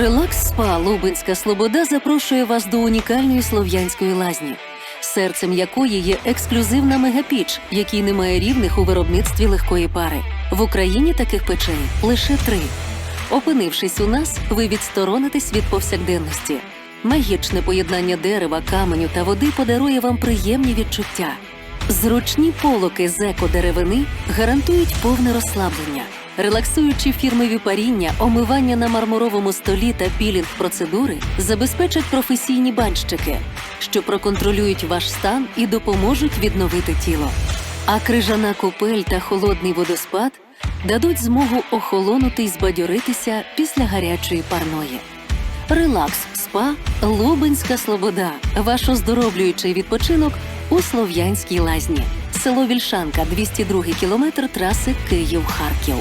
Релакс Спа Лубенська Слобода запрошує вас до унікальної слов'янської лазні, серцем якої є ексклюзивна мегапіч, якій немає рівних у виробництві легкої пари. В Україні таких печей лише три. Опинившись у нас, ви відсторонитесь від повсякденності. Магічне поєднання дерева, каменю та води подарує вам приємні відчуття. Зручні полоки з еко-деревини гарантують повне розслаблення. Релаксуючі фірмові паріння, омивання на мармуровому столі та пілінг процедури забезпечать професійні банщики, що проконтролюють ваш стан і допоможуть відновити тіло. А крижана купель та холодний водоспад дадуть змогу охолонути й збадьоритися після гарячої парної. Релакс СПА Лубенська Слобода. Ваш оздоровлюючий відпочинок у Слов'янській лазні. Село Вільшанка, 202 кілометр траси Київ-Харків.